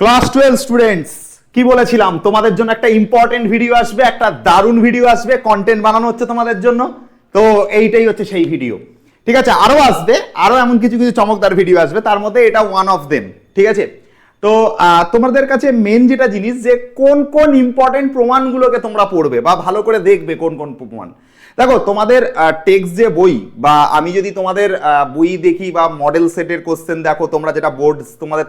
Class twelve students কি বলেছিলাম? তোমাদের জন্য একটা ইম্পর্টেন্ট ভিডিও আসবে, একটা দারুণ ভিডিও আসবে কন্টেন্ট বানানো হচ্ছে তোমাদের জন্য। তো এইটাই হচ্ছে সেই ভিডিও ঠিক আছে, আরও আসবে, আরও এমন কিছু কিছু চমকদার ভিডিও আসবে, তার মধ্যে এটা ওয়ান অফ দেম ঠিক আছে? তো তোমাদের কাছে মেন যেটা জিনিস যে কোন কোন ইম্পর্টেন্ট প্রমাণগুলোকে তোমরা পড়বে বা ভালো করে দেখবে কোন কোন প্রমাণ। দেখো, তোমাদের টেক্সট যে বই বা আমি যদি তোমাদের বই দেখি বা মডেল সেটের কোশ্চেন দেখো, তোমরা যেটা বোর্ড তোমাদের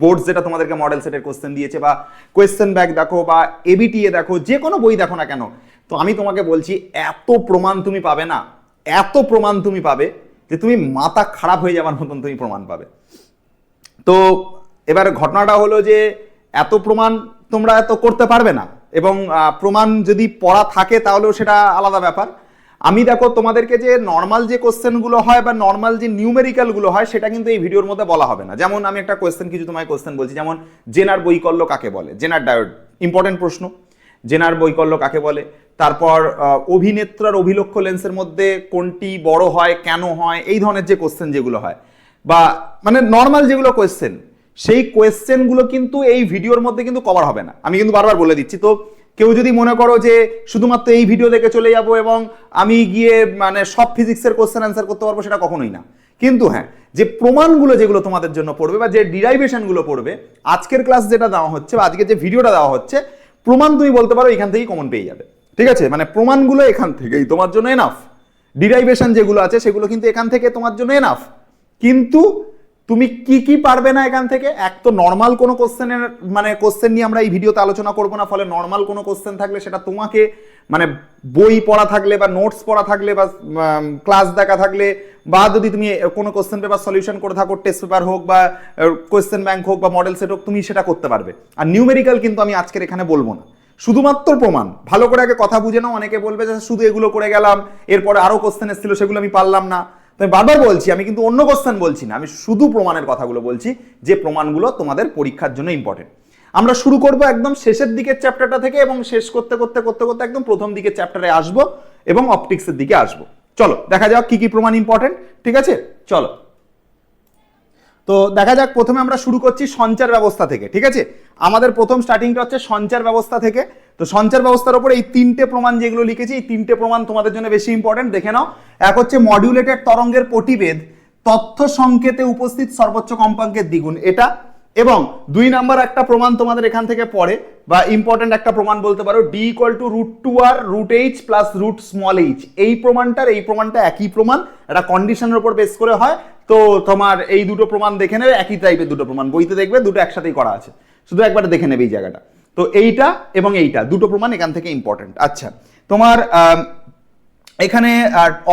বোর্ড যেটা তোমাদেরকে মডেল সেটের কোশ্চেন দিয়েছে বা কোয়েশ্চেন ব্যাগ দেখো বা এবিটিএ দেখো, যে কোনো বই দেখো না কেন, তো আমি তোমাকে বলছি, এত প্রমাণ তুমি পাবে না, এত প্রমাণ তুমি পাবে যে তুমি মাথা খারাপ হয়ে যাওয়ার মতন তুমি প্রমাণ পাবে। তো এবার ঘটনাটা হলো যে, এত প্রমাণ তোমরা এত করতে পারবে না। এবং প্রমাণ যদি পড়া থাকে তাহলেও সেটা আলাদা ব্যাপার। আমি দেখো তোমাদেরকে যে নর্মাল যে কোশ্চেনগুলো হয় বা নর্মাল যে নিউমেরিক্যালগুলো হয়, সেটা কিন্তু এই ভিডিওর মধ্যে বলা হবে না। যেমন আমি একটা কোয়েশ্চেন কিছু তোমায় কোয়েশ্চেন বলছি, যেমন জেনার বৈকল্য কাকে বলে? জেনার ডায়োড ইম্পর্টেন্ট প্রশ্ন। জেনার বৈকল্য কাকে বলে? তারপর অভিনেত্রার অভিলক্ষ লেন্সের মধ্যে কোনটি বড় হয়, কেন হয়, এই ধরনের যে কোশ্চেন যেগুলো হয়। বা মানে নর্মাল যেগুলো কোয়েশ্চেন সেই কোয়েশ্চেনগুলো কিন্তু এই ভিডিওর মধ্যে কিন্তু কভার হবে না। আমি কিন্তু বারবার বলে দিচ্ছি, তো কেউ যদি মনে করো যে শুধুমাত্র এই ভিডিও দেখে চলে যাব এবং আমি গিয়ে মানে সব ফিজিক্সের কোশ্চেন অ্যান্সার করতে পারব, সেটা কখনোই না। কিন্তু হ্যাঁ যে প্রমাণগুলো যেগুলো তোমাদের জন্য পড়বে বা যে ডিরাইভেশনগুলো পড়বে, আজকের ক্লাস যেটা দেওয়া হচ্ছে বা আজকে যে ভিডিওটা দেওয়া হচ্ছে, প্রমাণ তুমি বলতে পারো, এখান থেকেই কমন পেয়ে যাবে। ঠিক আছে? মানে প্রমাণগুলো এখান থেকেই, তোমার জন্য এনাফ ডিরাইভেশন যেগুলো আছে, সেগুলো কিন্তু এখান থেকে তোমার জন্য এনাফ কিন্তু তুমি কি কি পারবে না এখান থেকে? এক তো নর্মাল কোনো কোশ্চেনের মানে কোশ্চেন নিয়ে আমরা এই ভিডিওতে আলোচনা করব না, ফলে নর্মাল কোনো কোশ্চেন থাকলে সেটা তোমাকে মানে বই পড়া থাকলে বা নোটস পড়া থাকলে বা ক্লাস দেখা থাকলে, বা যদি তুমি কোনো কোশ্চেন পেপার সলিউশন করে থাকো টেস্ট পেপার হোক বা কোয়েশ্চেন ব্যাংক হোক বা মডেল সেট হোক, তুমি সেটা করতে পারবে। আর নিউমেরিক্যাল কিন্তু আমি আজকের এখানে বলব না। শুধুমাত্র প্রমাণ। ভালো করে আগে কথা বুঝে নাও, অনেকে বলবে যে শুধু এগুলো করে গেলাম, এরপরে আরও কোশ্চেন এসেছিল, সেগুলো আমি পারলাম না। আমি বারবার বলছি, আমি কিন্তু অন্য কোশ্চেন বলছি না, আমি শুধু প্রমাণের কথাগুলো বলছি, যে প্রমাণগুলো তোমাদের পরীক্ষার জন্য ইম্পর্টেন্ট আমরা শুরু করব একদম শেষের দিকের চ্যাপ্টারটা থেকে এবং শেষ করতে করতে করতে করতে একদম প্রথম দিকের চ্যাপ্টারে আসব এবং অপটিক্সের দিকে আসব। চলো, দেখা যাক কি কি প্রমাণ ইম্পর্টেন্ট ঠিক আছে? চলো। তো দেখা যাক, প্রথমে আমরা শুরু করছি সঞ্চার ব্যবস্থা থেকে, ঠিক আছে? আমাদের প্রথম স্টার্টিংটা হচ্ছে সঞ্চার ব্যবস্থা থেকে। তো সঞ্চার ব্যবস্থার উপর এই তিনটে প্রমাণ যেগুলো লিখেছি, এই তিনটে প্রমাণ তোমাদের জন্য বেশি ইম্পর্টেন্ট দেখে নাও। এক হচ্ছে মডিউলেটেড তরঙ্গের প্রতিবেদ তথ্য সংকেতে উপস্থিত সর্বোচ্চ কম্পাঙ্কের দ্বিগুণ। এটা এবং দুই নাম্বার একটা প্রমাণ তোমাদের এখান থেকে পড়ে বা ইম্পর্টেন্ট একটা প্রমাণ বলতে পারো d equal to root two R root H plus root small h এই প্রমাণটার, এই প্রমাণটা একই প্রমাণ, এটা কন্ডিশনের উপর বেস করে হয়। তো তোমার এই দুটো প্রমাণ দেখে নেবে, একই টাইপের দুটো প্রমাণ। বইতে দেখবে, দুটো একসাথেই করা আছে। শুধু একবার দেখে নেবে এই জায়গাটা। তো এইটা এবং এইটা, দুটো প্রমাণ এখান থেকে ইম্পর্টেন্ট আচ্ছা তোমার এখানে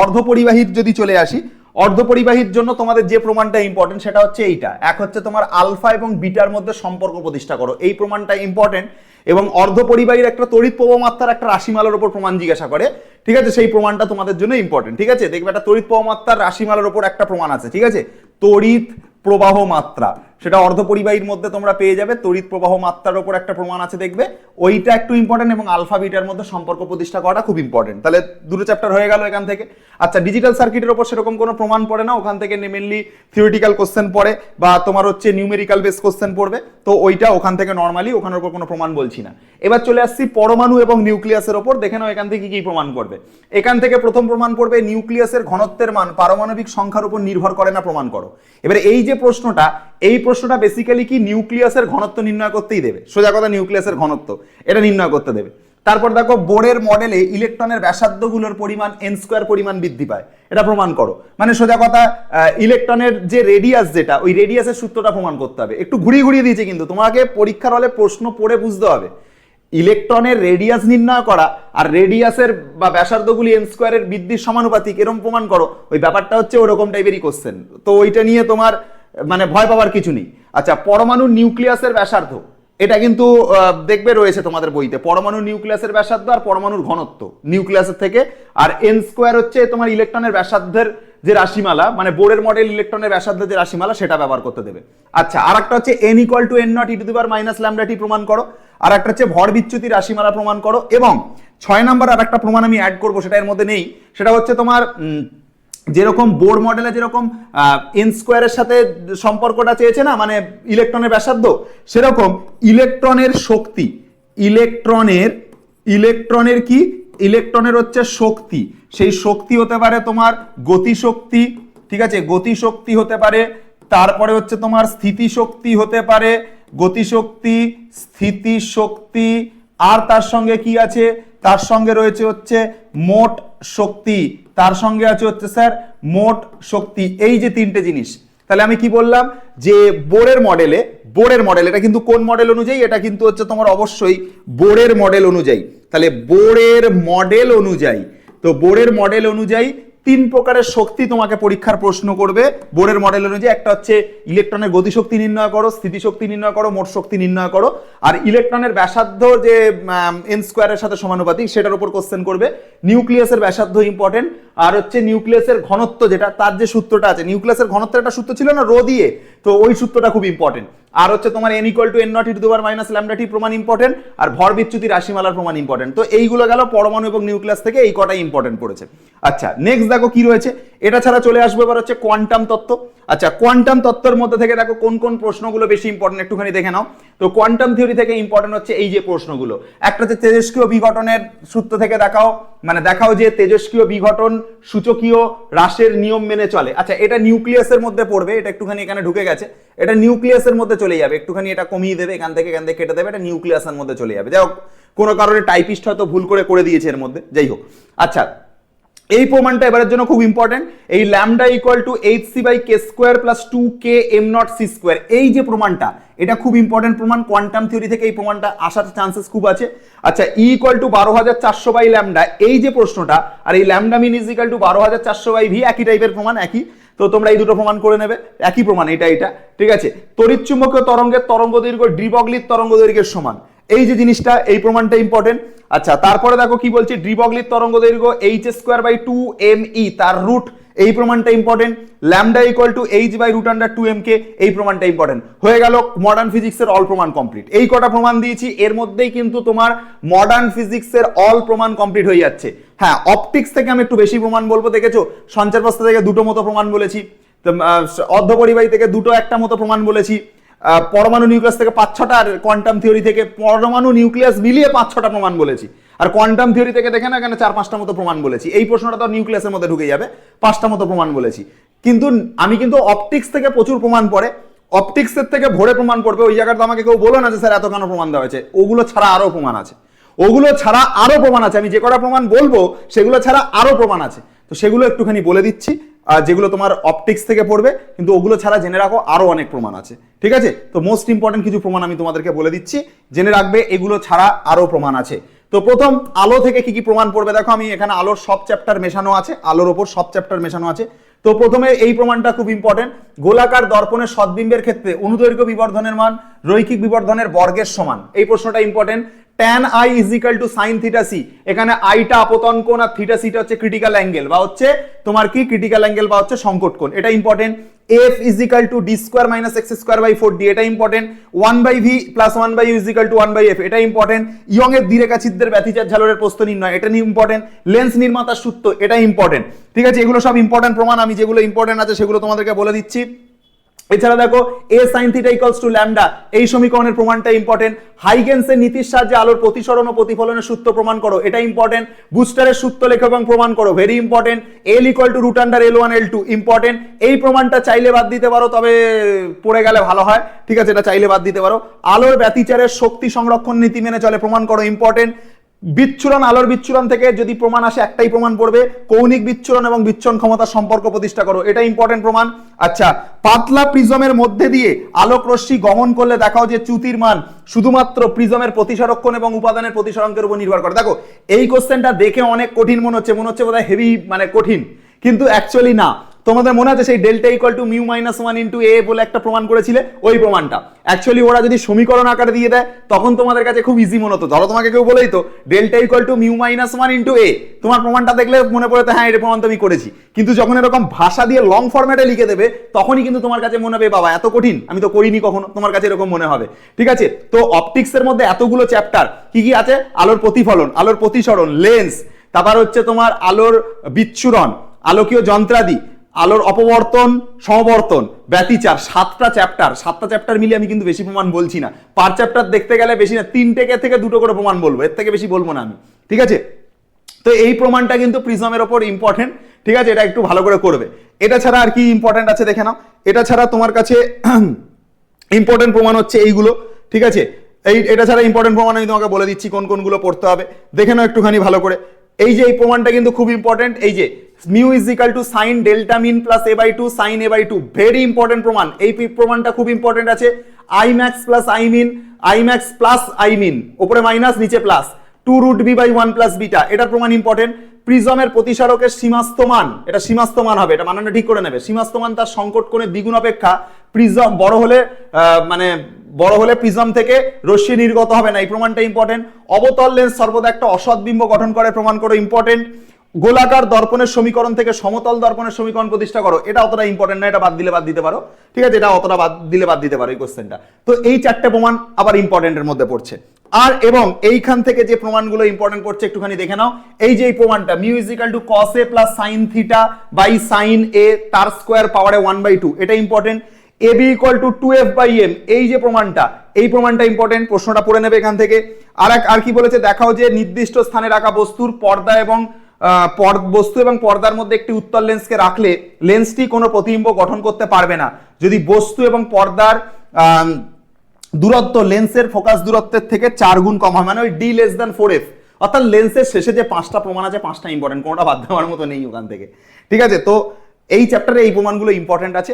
অর্ধপরিবাহীর যদি চলে আসি, অর্ধপরিবাহীর জন্য তোমাদের যে প্রমাণটা ইম্পর্টেন্ট সেটা হচ্ছে এইটা। এক হচ্ছে তোমার আলফা এবং বিটার মধ্যে সম্পর্ক প্রতিষ্ঠা করো। এই প্রমাণটা ইম্পর্টেন্ট এবং অর্ধপরিবাহীর একটা তড়িৎ প্রবাহমাত্রার একটা রাশিমালার উপর প্রমাণ জিজ্ঞাসা করে। ঠিক আছে? সেই প্রমাণটা তোমাদের জন্য ইম্পর্টেন্ট ঠিক আছে? দেখবে একটা তড়িৎ প্রবাহমাত্রার রাশিমালার উপর একটা প্রমাণ আছে। ঠিক আছে? তড়িৎ প্রবাহ মাত্রা। সেটা অর্ধপরিবাহীর মধ্যে তোমরা পেয়ে যাবে, তড়িৎ প্রবাহ মাত্রার উপর একটা প্রমাণ আছে দেখবে। ওইটা একটু ইম্পর্টেন্ট এবং আলফা বিটার মধ্যে সম্পর্ক প্রতিষ্ঠা করাটা খুব ইম্পর্টেন্ট তাহলে দুটো চ্যাপ্টার হয়ে গেল এখান থেকে। আচ্ছা ডিজিটাল সার্কিটের উপর সেরকম কোনো প্রমাণ পড়ে না, ওখান থেকে মেনলি থিওরিটিক্যাল কোশ্চেন পড়ে বা তোমার হচ্ছে নিউমেরিক্যাল বেস কোশ্চেন পড়বে। তো ওইটা ওখান থেকে নর্মালি ওখানের উপর কোনো প্রমাণ বলছি না। এবার চলে আসছি পরমাণু এবং নিউক্লিয়াসের ওপর, দেখে নাও এখান থেকে কি কি প্রমাণ করবে। এখান থেকে প্রথম প্রমাণ পড়বে নিউক্লিয়াসের ঘনত্বের মান, পারমাণবিক সংখ্যার উপর নির্ভর করে না প্রমাণ করো। এবার এই যে প্রশ্নটা, এই প্রশ্নটা বেসিক্যালি কি নিউক্লিয়াসের ঘনত্ব নির্ণয় করতেই দেবে? সোজা কথা নিউক্লিয়াসের ঘনত্ব, এটা নির্ণয় করতে দেবে। তারপর দেখো বোর্ডের মডেলে ইলেকট্রনের ব্যাসার্ধগুলোর পরিমাণ এন স্কোয়ার পরিমাণ বৃদ্ধি পায়। এটা প্রমাণ করো। মানে সোজা কথা ইলেকট্রনের যে রেডিয়াস যেটা, ওই রেডিয়াসের সূত্রটা প্রমাণ করতে হবে। একটু ঘুরিয়ে ঘুরিয়ে দিয়েছে কিন্তু, তোমাকে পরীক্ষার হলে প্রশ্ন পড়ে বুঝতে হবে। ইলেকট্রনের রেডিয়াস নির্ণয় করা আর রেডিয়াসের বা ব্যাসার্ধগুলি এন স্কোয়ারের বৃদ্ধির সমানুপাতিক এরকম প্রমাণ করো। ওই ব্যাপারটা হচ্ছে ওরকম টাইপেরই কোশ্চেন তো ওইটা নিয়ে তোমার মানে ভয় পাওয়ার কিছু নেই। আচ্ছা পরমাণু নিউক্লিয়াসের ব্যাসার্ধ, এটা কিন্তু দেখবে রয়েছে তোমাদের বইতে। পরমাণু নিউক্লিয়াসের ব্যাসার্ধ আর পরমাণুর ঘনত্ব নিউক্লিয়াসের থেকে। আর এন স্কোয়ার হচ্ছে তোমার ইলেকট্রনের ব্যাসার্ধের যে রাশিমালা মানে বোর্ডের মডেল ইলেকট্রনের ব্যাসার্ধের যে রাশিমালা, সেটা ব্যবহার করতে দেবে। আচ্ছা আর একটা হচ্ছে N equal to N naught e minus lambda t প্রমাণ করো। আর একটা হচ্ছে ভর বিচ্যুতি রাশিমালা প্রমাণ করো। এবং ছয় নাম্বার আর একটা প্রমাণ আমি অ্যাড করব, সেটা এর মধ্যে নেই। সেটা হচ্ছে তোমার যেরকম বোর মডেলে যেরকম এন স্কোয়ারের সাথে সম্পর্কটা চেয়েছে না মানে ইলেকট্রনের ব্যাসার্ধ, সেরকম ইলেকট্রনের শক্তি, ইলেকট্রনের ইলেকট্রনের কি? ইলেকট্রনের হচ্ছে শক্তি। সেই শক্তি হতে পারে তোমার গতিশক্তি, ঠিক আছে? গতিশক্তি হতে পারে, তারপরে হচ্ছে তোমার স্থিতিশক্তি হতে পারে, গতিশক্তি, স্থিতিশক্তি, আর তার সঙ্গে কি আছে? তার সঙ্গে রয়েছে হচ্ছে মোট শক্তি। তার সঙ্গে আছে হচ্ছে স্যার মোট শক্তি, এই যে তিনটে জিনিস। তাহলে আমি কি বললাম? যে বোরের মডেলে বোরের মডেল এটা কিন্তু কোন মডেল অনুযায়ী? এটা কিন্তু হচ্ছে তোমার অবশ্যই বোরের মডেল অনুযায়ী। তাহলে বোরের মডেল অনুযায়ী, তো বোরের মডেল অনুযায়ী তিন প্রকারের শক্তি তোমাকে পরীক্ষার প্রশ্ন করবে। বোর্ডের মডেল অনুযায়ী একটা হচ্ছে ইলেকট্রনের গতিশক্তি নির্ণয় করো, স্থিতিশক্তি নির্ণয় করো, মোট শক্তি নির্ণয় করো। আর ইলেকট্রনের ব্যাসার্ধ যে এন স্কোয়ারের সাথে সমানুপাতিক, সেটার উপর কোশ্চেন করবে। নিউক্লিয়াসের ব্যাসার্ধ ইম্পর্টেন্ট আর হচ্ছে নিউক্লিয়াসের ঘনত্ব যেটা, তার যে সূত্রটা আছে নিউক্লিয়াসের ঘনত্বের একটা সূত্র ছিল না রো দিয়ে, তো ওই সূত্রটা খুব ইম্পর্টেন্ট আর হচ্ছে তোমার N equal to N naught two দুবার মাইনাস ল্যামডা টি প্রমাণ ইম্পর্টেন্ট আর ভর বিচ্যুতি রাশিমালার প্রমাণ ইম্পর্টেন্ট তো এইগুলো গেল পরমাণু এবং নিউক্লিয়াস থেকে এই কটাই ইম্পর্টেন্ট পড়েছে। আচ্ছা নেক্সট দেখো কি রয়েছে? এটা ছাড়া চলে আসবে এবার হচ্ছে কোয়ান্টাম তত্ত্ব। আচ্ছা কোয়ান্টাম তত্ত্বের মধ্যে থেকে দেখো কোন কোন প্রশ্নগুলো বেশি ইম্পর্টেন্ট একটুখানি দেখে নাও। তো কোয়ান্টাম থিওরি থেকে ইম্পর্টেন্ট হচ্ছে এই যে প্রশ্নগুলো। একটা হচ্ছে তেজস্ক্রিয় বিঘটনের সূত্র থেকে দেখাও মানে দেখাও যে তেজস্ক্রিয় বিঘটন সূচকীয় হ্রাসের নিয়ম মেনে চলে। আচ্ছা এটা নিউক্লিয়াসের মধ্যে পড়বে, এটা একটুখানি এখানে ঢুকে গেছে। এটা নিউক্লিয়াসের মধ্যে চলে যাবে, একটুখানি এটা কমিয়ে দেবে, এখান থেকে এখান থেকে কেটে দেবে, এটা নিউক্লিয়াসের মধ্যে চলে যাবে। যাই হোক, কোনো কারণে টাইপিস্ট হয়তো ভুল করে করে দিয়েছে এর মধ্যে, যাই হোক। আচ্ছা এই প্রমাণটা এবারের জন্য খুব ইম্পর্টেন্ট এই lambda equal to h c by k square plus two k m naught c square এই যে প্রমাণটা, এটা খুব ইম্পর্টেন্ট প্রমাণ কোয়ান্টাম থিওরি থেকে এই প্রমাণটা আসার চান্সেস খুব আছে। আচ্ছা ই ইকুয়াল টু বারো হাজার চারশো বাই ল্যামডা এই যে প্রশ্নটা, আর এই lambda mean is equal to বারো হাজার চারশো বাই ভি একই টাইপের প্রমাণ, একই। তো তোমরা এই দুটো প্রমাণ করে নেবে। একই প্রমাণ, এটা এটা। ঠিক আছে? তড়িৎ চুম্বকীয় তরঙ্গের তরঙ্গ দৈর্ঘ্য ড্রিবগলির তরঙ্গ দৈর্ঘ্যের সমান। এই যে জিনিসটা, এই প্রমাণটা ইম্পর্টেন্ট আচ্ছা তারপরে দেখো কি বলছি? ড্রিবগলির তরঙ্গ দৈর্ঘ্য h square by two m e তার রুট এই প্রমাণটা important lambda equal to h by root under two m k এই প্রমাণটা ইম্পর্টেন্ট হয়ে গেল মডার্ন ফিজিক্সের অল প্রমাণ কমপ্লিট এই কটা প্রমাণ দিয়েছি, এর মধ্যেই কিন্তু তোমার মডার্ন ফিজিক্সের অল প্রমাণ কমপ্লিট হয়ে যাচ্ছে। হ্যাঁ অপটিক্স থেকে আমি একটু বেশি প্রমাণ বলব, দেখেছ? সঞ্চার প্রস্থ থেকে দুটো মতো প্রমাণ বলেছি অর্ধপরিবাহী থেকে দুটো একটা মতো প্রমাণ বলেছি পরমাণু নিউক্লিয়াস থেকে পাঁচ ছটা, আর কোয়ান্টাম থিওরি থেকে পরমাণু নিউক্লিয়াস মিলিয়ে পাঁচ ছটা প্রমাণ বলেছি। আর কোয়ান্টাম থিওরি থেকে দেখে না এখানে চার, পাঁচটা মতো প্রমাণ বলেছি। এই প্রশ্নটা তো নিউক্লিয়াসের মধ্যে ঢুকে যাবে। পাঁচটা মতো প্রমাণ বলেছি। কিন্তু আমি কিন্তু অপটিক্স থেকে প্রচুর প্রমাণ পড়ে। অপটিক্সের থেকে ভরে প্রমাণ পড়বে। ওই জায়গাটা আমাকে কেউ বলো না যে, স্যার এত কেন প্রমাণ দেওয়া হয়েছে। ওগুলো ছাড়া আরও প্রমাণ আছে। ওগুলো ছাড়া আরও প্রমাণ আছে। আমি যে কটা প্রমাণ বলব, সেগুলো ছাড়া আরও প্রমাণ আছে। তো সেগুলো একটুখানি বলে দিচ্ছি, আর যেগুলো তোমার অপটিক্স থেকে পড়বে, কিন্তু ওগুলো ছাড়া জেনে রাখো আরও অনেক প্রমাণ আছে। ঠিক আছে? তো মোস্ট ইম্পর্টেন্ট কিছু প্রমাণ আমি তোমাদেরকে বলে দিচ্ছি। জেনে রাখবে, এগুলো ছাড়া আরও প্রমাণ আছে। তো প্রথম আলো থেকে কি কি প্রমাণ পড়বে? দেখো, আমি এখানে আলোর সব চ্যাপ্টার মেশানো আছে, আলোর ওপর সব চ্যাপ্টার মেশানো আছে। তো প্রথমে এই প্রমাণটা খুব ইম্পর্টেন্ট গোলাকার দর্পণের সদ্বিম্বের ক্ষেত্রে অনুদৈর্ঘ্য বিবর্ধনের মান, রৈখিক বিবর্ধনের বর্গের সমান। এই প্রশ্নটা important tan I is equal to sine theta C এখানে আইটা আপতন কোণ আর থিটা সিটা হচ্ছে ক্রিটিক্যাল অ্যাঙ্গেল বা হচ্ছে তোমার কি ক্রিটিক্যাল অ্যাঙ্গেল বা হচ্ছে সংকট কোণ। এটা important F is equal to D square minus X square by four D এটা important one by V plus one by is equal to one by F এটা ইম্পর্টেন্ট ইয়ং এর দ্বিরেখা ছিদ্রের ব্যতিচার ঝালরের প্রস্থ নির্ণয়, এটা ইম্পর্টেন্ট লেন্স নির্মাতার সূত্র, এটা ইম্পর্টেন্ট ঠিক আছে, এগুলো সব ইম্পর্টেন্ট প্রমাণ, আমি যেগুলো ইম্পর্টেন্ট আছে সেগুলো তোমাদেরকে বলে দিচ্ছি। এছাড়া দেখো A sine theta equals to lambda এই সমীকরণের প্রমাণটা ইম্পর্টেন্ট হাইগেন্সের নীতির সাহায্যে আলোর প্রতিসরণ ও প্রতিফলনের সূত্র প্রমাণ করো, এটা ইম্পর্টেন্ট বুস্টারের সূত্র লেখো এবং প্রমাণ করো very important L equal to root under L one L two important এই প্রমাণটা চাইলে বাদ দিতে পারো, তবে পড়ে গেলে ভালো হয়। ঠিক আছে, এটা চাইলে বাদ দিতে পারো। আলোর ব্যতিচারের শক্তি সংরক্ষণ নীতি মেনে চলে, প্রমাণ করো ইম্পর্টেন্ট বিচ্ছুরণ, আলোর বিচ্ছুরণ থেকে যদি প্রমাণ আসে, একটাই প্রমাণ পড়বে, কৌণিক বিচ্ছুরণ এবং বিচ্ছুরণ ক্ষমতার সম্পর্ক প্রতিষ্ঠা করো। এটা ইম্পর্টেন্ট প্রমাণ। আচ্ছা পাতলা প্রিজমের মধ্যে দিয়ে আলোক রশ্মি গমন করলে দেখাও যে চ্যুতির মান শুধুমাত্র প্রিজমের প্রতিসরক্ষণ এবং উপাদানের প্রতিসরণকের উপর নির্ভর করে। দেখো, এই কোশ্চেনটা দেখে অনেক কঠিন মনে হচ্ছে মনে হচ্ছে বোধহয় হেভি মানে কঠিন। কিন্তু অ্যাকচুয়ালি না। তোমাদের মনে আছে সেই delta equal to mu minus one into A বলে একটা প্রমাণ করেছিলে? ওই প্রমাণটা। অ্যাকচুয়ালি ওরা যদি সমীকরণ আকারে দিয়ে দেয়, তখন তোমাদের কাছে খুব ইজি মনে হতো। ধরো তোমাকে কেউ বলেই তো delta equal to mu minus one into A তোমার প্রমাণটা দেখলে মনে পড়ে হ্যাঁ এটা প্রমাণ তো আমি করেছি। কিন্তু যখন এরকম ভাষা দিয়ে লং ফর্ম্যাটে লিখে দেবে, তখনই কিন্তু তোমার কাছে মনে হবে বাবা, এত কঠিন। আমি তো করিনি কখনো। তোমার কাছে এরকম মনে হবে। ঠিক আছে? তো অপটিক্সের মধ্যে এতগুলো চ্যাপ্টার কি কি আছে? আলোর প্রতিফলন, আলোর প্রতিসরণ লেন্স তারপর হচ্ছে তোমার আলোর বিচ্ছুরণ, আলোকীয় যন্ত্রাদি আলোর অপবর্তন, সমবর্তন, ব্যতিচার, সাতটা চ্যাপ্টার সাতটা চ্যাপ্টার মিলে আমি কিন্তু বেশি প্রমাণ বলছি না। পার চ্যাপ্টার দেখতে গেলে বেশি না, তিনটে থেকে দুটো করে প্রমাণ বলব, এর থেকে বেশি বলব না আমি। ঠিক আছে? তো এই প্রমাণটা কিন্তু প্রিজমের ওপর ইম্পর্টেন্ট ঠিক আছে? এটা একটু ভালো করে করবে। এটা ছাড়া আর কি ইম্পর্টেন্ট আছে দেখে নাও। এটা ছাড়া তোমার কাছে ইম্পর্টেন্ট প্রমাণ হচ্ছে এইগুলো, ঠিক আছে? এই, এটা ছাড়া ইম্পর্টেন্ট প্রমাণ আমি তোমাকে বলে দিচ্ছি কোন কোনগুলো পড়তে হবে। দেখে নাও একটুখানি ভালো করে। এই যে এই প্রমাণটা কিন্তু খুব ইম্পর্টেন্ট এই যে mu is equal to sine delta min plus A by two sine A by two very important প্রমাণ। এই প্রমাণটা খুব ইম্পর্টেন্ট আছে। I max plus I min I max plus I min ওপরে মাইনাস নিচে plus two root B by one plus beta এটার প্রমাণ important প্রিজমের প্রতিসারকের সীমাস্ত মান। এটা সীমাস্ত মান হবে। এটা মানানটা ঠিক করে নেবে। সীমাস্ত মান তার সংকট কোণের দ্বিগুণ অপেক্ষা। প্রিজম বড় হলে মানে বড় হলে প্রিজম থেকে রশ্মি নির্গত হবে না। এই প্রমাণটা ইম্পর্টেন্ট অবতল লেন্স সর্বদা একটা অসৎ বিম্ব গঠন করে। প্রমাণ করে ইম্পর্টেন্ট গোলাকার দর্পণের সমীকরণ থেকে সমতল দর্পণের সমীকরণ প্রতিষ্ঠা করো। এটা অতটা ইম্পর্টেন্ট না, এটা বাদ দিলে বাদ দিতে পারো। ঠিক আছে, এটা অতটা বাদ দিলে বাদ দিতে পারো এই কোশ্চেনটা তো এই চারটে প্রমাণ আবার ইম্পর্টেন্টের মধ্যে পড়ছে। আর এবং এইখান থেকে যে প্রমাণগুলো ইম্পর্টেন্ট করছে, একটুখানি দেখে নাও। এই যে এই প্রমাণটা mu is equal to cos A plus sine theta by sine A তার স্কোয়ার পাওয়ারে ওয়ান বাই টু এটা important A B equal to two F by M এই যে প্রমাণটা, এই প্রমাণটা ইম্পর্টেন্ট প্রশ্নটা পড়ে নেবে এখান থেকে। আর এক, আর কি বলেছে? দেখাও যে নির্দিষ্ট স্থানে রাখা বস্তুর পর্দা এবং বস্তু এবং পর্দার মধ্যে একটি উত্তল লেন্সকে রাখলে লেন্সটি কোনো প্রতিবিম্ব গঠন করতে পারবে না। যদি বস্তু এবং পর্দার দূরত্ব লেন্সের ফোকাস দূরত্বের থেকে চার গুণ কম হয় মানে ওই D less than four F অর্থাৎ লেন্সের শেষে যে পাঁচটা প্রমাণ আছে, পাঁচটা ইম্পর্টেন্ট কোনোটা বাদ দেওয়ার মতো নেই ওখান থেকে। ঠিক আছে? তো এই চ্যাপ্টারে এই প্রমাণগুলো ইম্পর্টেন্ট আছে।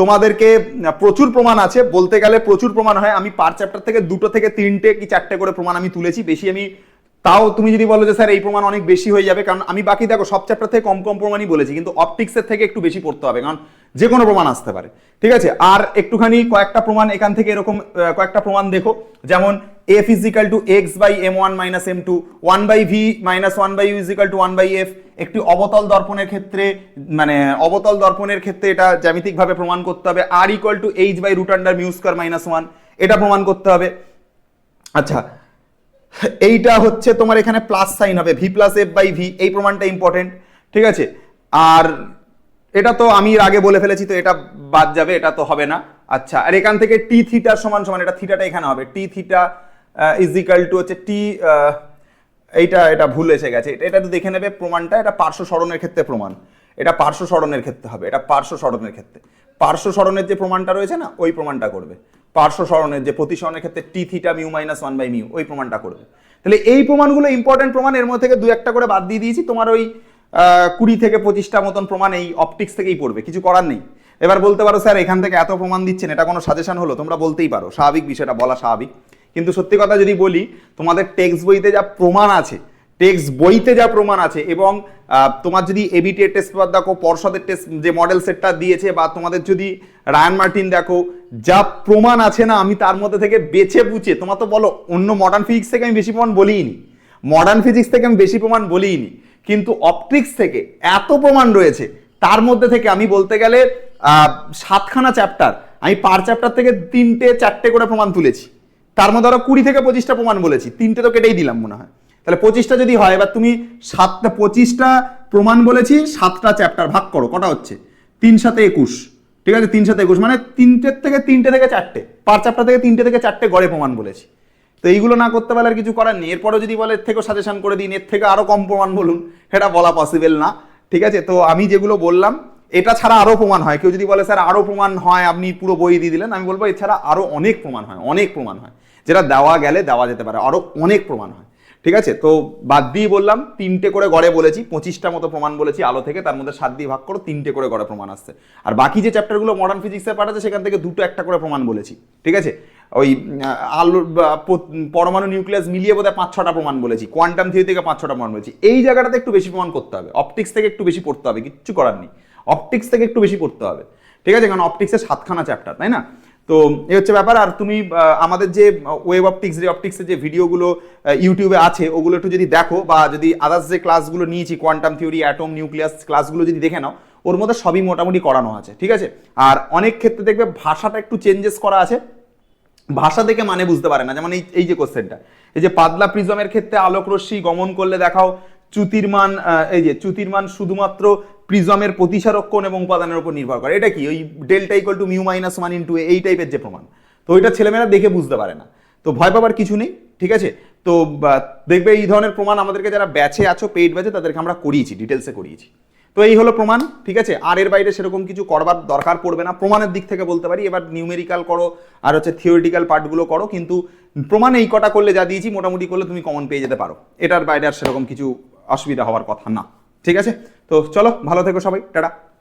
তোমাদেরকে প্রচুর প্রমাণ আছে। বলতে গেলে প্রচুর প্রমাণ হয়। আমি পার চ্যাপ্টার থেকে দুটো থেকে তিনটে কি চারটে করে প্রমাণ আমি তুলেছি। বেশি আমি তাও তুমি যদি বলো যে, স্যার, এই প্রমাণ অনেক বেশি হয়ে যাবে। কারণ আমি বাকি, দেখো, সব চ্যাপ্টার থেকে কম কম প্রমাণই বলেছি, কিন্তু অপটিক্সের থেকে একটু বেশি পড়তে হবে, কারণ যে কোনো প্রমাণ আসতে পারে। ঠিক আছে? আর একটুখানি কয়েকটা প্রমাণ এখান থেকে এরকম কয়েকটা প্রমাণ দেখো। যেমন এ f is equal to X by M one minus M two one by V minus one by u is equal to one by F একটি অবতল দর্পণের ক্ষেত্রে মানে অবতল দর্পণের ক্ষেত্রে এটা জ্যামিতিকভাবে প্রমাণ করতে হবে। R equal to H by root under mu square minus one এটা প্রমাণ করতে হবে। আচ্ছা এইটা হচ্ছে তোমার এখানে প্লাস সাইন হবে V plus F by V এই প্রমাণটা ইম্পর্টেন্ট ঠিক আছে? আর এটা তো আমি আগে বলে ফেলেছি, তো এটা বাদ যাবে, এটা তো হবে না। আচ্ছা আর এখান থেকে টি থিটার সমান সমান, এটা থিটাটা এখানে হবে। T theta is equal to হচ্ছে টি এইটা, এটা ভুল এসে গেছে। এটা একটু দেখে নেবে প্রমাণটা, এটা পার্শ্ব সরণের ক্ষেত্রে প্রমাণ। এটা পার্শ্ব সরণের ক্ষেত্রে হবে, এটা পার্শ্ব সরণের ক্ষেত্রে। পার্শ্ব সরণের যে প্রমাণটা রয়েছে না, ওই প্রমাণটা করবে। পার্শ্ব সরণের যে প্রতিসরণের ক্ষেত্রে T theta mu minus one by mu ওই প্রমাণটা করবে। তাহলে এই প্রমাণগুলো ইম্পর্টেন্ট প্রমাণ, এর মধ্যে থেকে দু একটা করে বাদ দিয়ে দিয়েছি। তোমার ওই কুড়ি থেকে পঁচিশটা মতন প্রমাণ এই অপটিক্স থেকেই পড়বে, কিছু করার নেই। এবার বলতে পারো, স্যার, এখান থেকে এত প্রমাণ দিচ্ছেন, এটা কোনো সাজেশন হলো? তোমরা বলতেই পারো, স্বাভাবিক বিষয়টা, বলা স্বাভাবিক। কিন্তু সত্যি কথা যদি বলি, তোমাদের টেক্সট বইতে যা প্রমাণ আছে টেক্সট বইতে যা প্রমাণ আছে এবং তোমার যদি এবিটি টেস্ট পেপার দেখো, পর্ষদের টেস্ট যে মডেল সেটটা দিয়েছে বা তোমাদের যদি রায়ান মার্টিন দেখো, যা প্রমাণ আছে না আমি তার মধ্যে থেকে বেছে বুঝে, তোমার তো বলো, অন্য মডার্ন ফিজিক্স থেকে আমি বেশি প্রমাণ বলিনি মডার্ন ফিজিক্স থেকে আমি বেশি প্রমাণ বলিনি কিন্তু অপটিক্স থেকে এত প্রমাণ রয়েছে, তার মধ্যে থেকে আমি বলতে গেলে সাতখানা চ্যাপ্টার আমি পার চ্যাপ্টার থেকে তিনটে, চারটে করে প্রমাণ তুলেছি। তার মধ্যে আরও কুড়ি থেকে পঁচিশটা প্রমাণ বলেছি, তিনটে তো কেটেই দিলাম মনে হয়। তাহলে পঁচিশটা যদি হয়, এবার তুমি সাতটা, পঁচিশটা প্রমাণ বলেছি, সাতটা চ্যাপ্টার ভাগ করো, কটা হচ্ছে? তিন সাথে একুশ, ঠিক আছে? তিন সাথে একুশ মানে তিনটের থেকে তিনটে থেকে চারটে পার চ্যাপ্টার থেকে তিনটে থেকে চারটে গড়ে প্রমাণ বলেছি। তো এইগুলো না করতে পারলে আর কিছু করার নেই। এরপরেও যদি বলে, এর থেকেও সাজেশন করে দিন, এর থেকে আরও কম প্রমাণ বলুন, সেটা বলা পসিবল না, ঠিক আছে? তো আমি যেগুলো বললাম, এটা ছাড়া আরও প্রমাণ হয়। কেউ যদি বলে, স্যার আরও প্রমাণ হয়, আপনি পুরো বই দিয়ে দিলেন, আমি বলব, এছাড়া আরও অনেক প্রমাণ হয়, অনেক প্রমাণ হয়। যেটা দেওয়া গেলে দেওয়া যেতে পারে আরও অনেক প্রমাণ হয়। ঠিক আছে? তো বাদ দিয়ে বললাম, তিনটে করে গড়ে বলেছি, পঁচিশটা মতো প্রমাণ বলেছি আলো থেকে, তার মধ্যে সাত দিয়ে ভাগ করো, তিনটে করে গড়ে প্রমাণ আসছে। আর বাকি যে চ্যাপ্টারগুলো মডার্ন ফিজিক্সের পাঠাচ্ছে সেখান থেকে দুটো একটা করে প্রমাণ বলেছি, ঠিক আছে? ওই আলোর পরমাণু নিউক্লিয়াস মিলিয়ে বোধহয় পাঁচ ছটা প্রমাণ বলেছি কোয়ান্টাম থিওরি থেকে পাঁচ ছটা প্রমাণ বলেছি। এই জায়গাটাতে একটু বেশি প্রমাণ করতে হবে অপটিক্স থেকে একটু বেশি পড়তে হবে, কিচ্ছু করার নেই। অপটিক্স থেকে একটু বেশি পড়তে হবে, ঠিক আছে? কারণ অপটিক্সের সাতখানা চ্যাপ্টার তাই না? তো এই হচ্ছে ব্যাপার। আর তুমি আমাদের যে ওয়েব অপটিক্স রে অপটিক্সের যে ভিডিওগুলো ইউটিউবে আছে, ওগুলো একটু যদি দেখো বা যদি আদার্স যে ক্লাসগুলো নিয়েছি কোয়ান্টাম থিওরি অ্যাটম নিউক্লিয়াস ক্লাসগুলো যদি দেখে নাও, ওর মধ্যে সবই মোটামুটি করানো আছে, ঠিক আছে? আর অনেক ক্ষেত্রে দেখবে ভাষাটা একটু চেঞ্জেস করা আছে। ভাষা দেখে মানে বুঝতে পারে না। যেমন এই এই যে কোশ্চেনটা এই যে পাতলা প্রিজমের ক্ষেত্রে আলোক রশ্মি গমন করলে দেখাও চ্যুতির মান এই যে চ্যুতির মান শুধুমাত্র প্রিজমের প্রতিসারক কোণ এবং উপাদানের উপর নির্ভর করে। এটা কি? ওই delta equal to mu minus one into এই টাইপের যে প্রমাণ। তো ওইটা ছেলেমেয়েরা দেখে বুঝতে পারে না। তো ভয় পাবার কিছু নেই, ঠিক আছে? তো দেখবে এই ধরনের প্রমাণ আমাদেরকে যারা ব্যাচে আছো পেইড ব্যাচে তাদেরকে আমরা করিয়েছি ডিটেলসে করিয়েছি। তো এই হলো প্রমাণ, ঠিক আছে? আর এর বাইরে সেরকম কিছু করবার দরকার পড়বে না। প্রমাণের দিক থেকে বলতে পারি, এবার নিউমেরিক্যাল করো, আর হচ্ছে থিওরিটিক্যাল পার্টগুলো করো, কিন্তু প্রমাণ এই কটা করলে যা দিয়েছি, মোটামুটি করলে তুমি কমন পেয়ে যেতে পারো। এটার বাইরে আর সেরকম কিছু অসুবিধা হওয়ার কথা না। ঠিক আছে? তো চলো ভালো থেকো সবাই। টাটা।